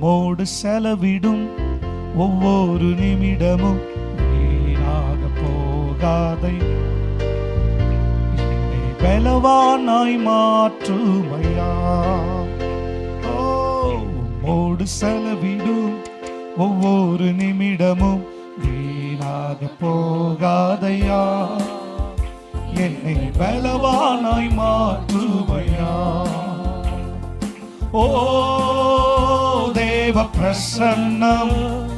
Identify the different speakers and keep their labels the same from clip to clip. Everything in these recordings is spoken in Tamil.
Speaker 1: உம்மோடு செலவிடும் ஒவ்வொரு நிமிடமும் வீணாக போகாதை. என்னை பலவானாய் மாற்றுமையா? உம்மோடு செலவிடும் ஒவ்வொரு நிமிடமும் வீணாக போகாதையா? என்னை பலவானாய் மாற்றுமையா? ஓ தேவ பிரசன்னம்.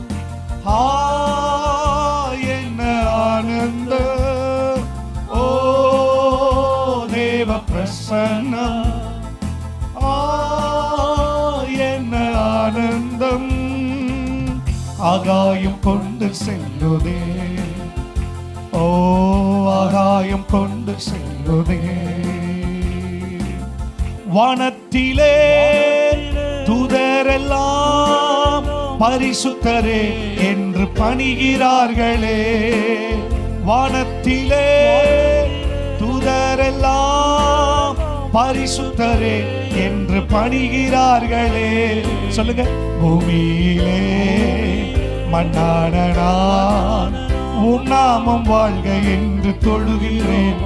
Speaker 1: ஆ என்ன ஆனந்த ஓ தேவ பிரசன்னம். ஆ என்ன ஆனந்தம். ஆகாயம் கொண்டு செல்லுதே. ஓ ஆகாயம் கொண்டு செல்லுதே. வானத்திலே தூதரெல்லாம் பரிசுத்தரே என்று பணிகிறார்களே. வானத்திலே தூதரெல்லாம் பரிசுத்தரே என்று பணிகிறார்களே. சொல்லுங்க பூமியிலே மன்னாடனா உன்னாமம் வாழ்க என்று தொழுகிறேன்.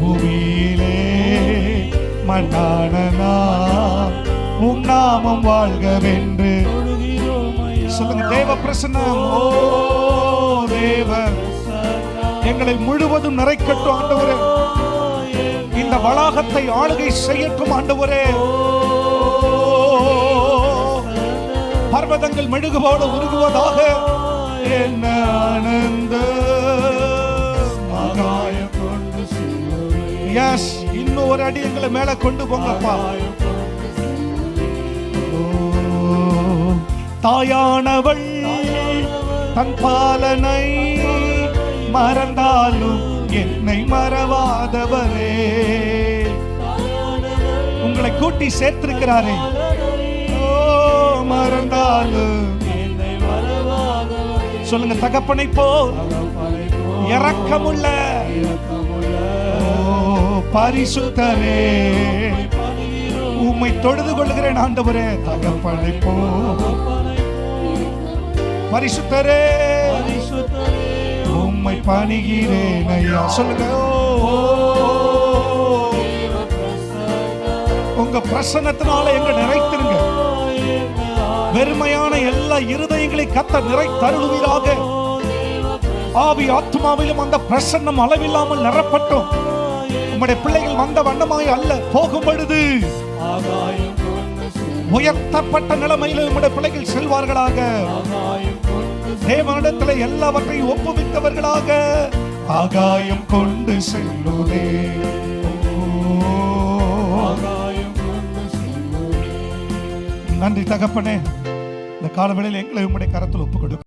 Speaker 1: பூமியிலே மண்ணான உன் நாமம் வாழ்கவென்று. சொல்லுங்க தேவ பிரசன்னம் ஓ தேவ. எங்களை முழுவதும் நிறைக்கட்டும் ஆண்டவரே. இந்த வளாகத்தை ஆளுகை செய்யட்டும் ஆண்டவரே. பர்வதங்கள் மெழுகு போல உருகுவதாக. என்ன ஆனந்த ஒரு அடி எங்களை மேல கொண்டு போங்கப்பா. தாயானவள் தன் பாலனை மறந்தாலும் என்னை மறவாதவரே. உங்களை கூட்டி சேர்த்திருக்கிறாரே. ஓ மறந்தாலும் சொல்லுங்க தகப்பனை போ இறக்கமுள்ள பரிசுத்தரே உம்மை தொழுது கொள்கிறேன் ஆண்டவரே. தகப்பனை போ பரிசுத்தரே. உம்மை பணிகிறேன் ஐயா. சொல்லுங்க. உங்க பிரசன்னத்தினால எங்க நிறைத்திருங்க. வெறுமையான எல்லா இருதயங்களை கத்த நிறை தருவீராக ஆவி ஆத்மாவிலும் அந்த பிரசன்னம் அளவில்லாமல் நிறப்பட்டோம் உம்முடைய பிள்ளைகள் வந்த வண்ணமாய் அல்ல போகும் பொழுது உயர்த்தப்பட்ட நிலைமையில் உம்முடைய பிள்ளைகள் செல்வார்களாக. தேவனிடத்தில் எல்லாவற்றையும் ஒப்புவித்தவர்களாக. ஆகாயம் கொண்டு செல்லுதே. நன்றி தகப்பனே. இந்த காலவேளையில் எங்களை உம்முடைய கரத்தில் ஒப்பு கொடுக்கும்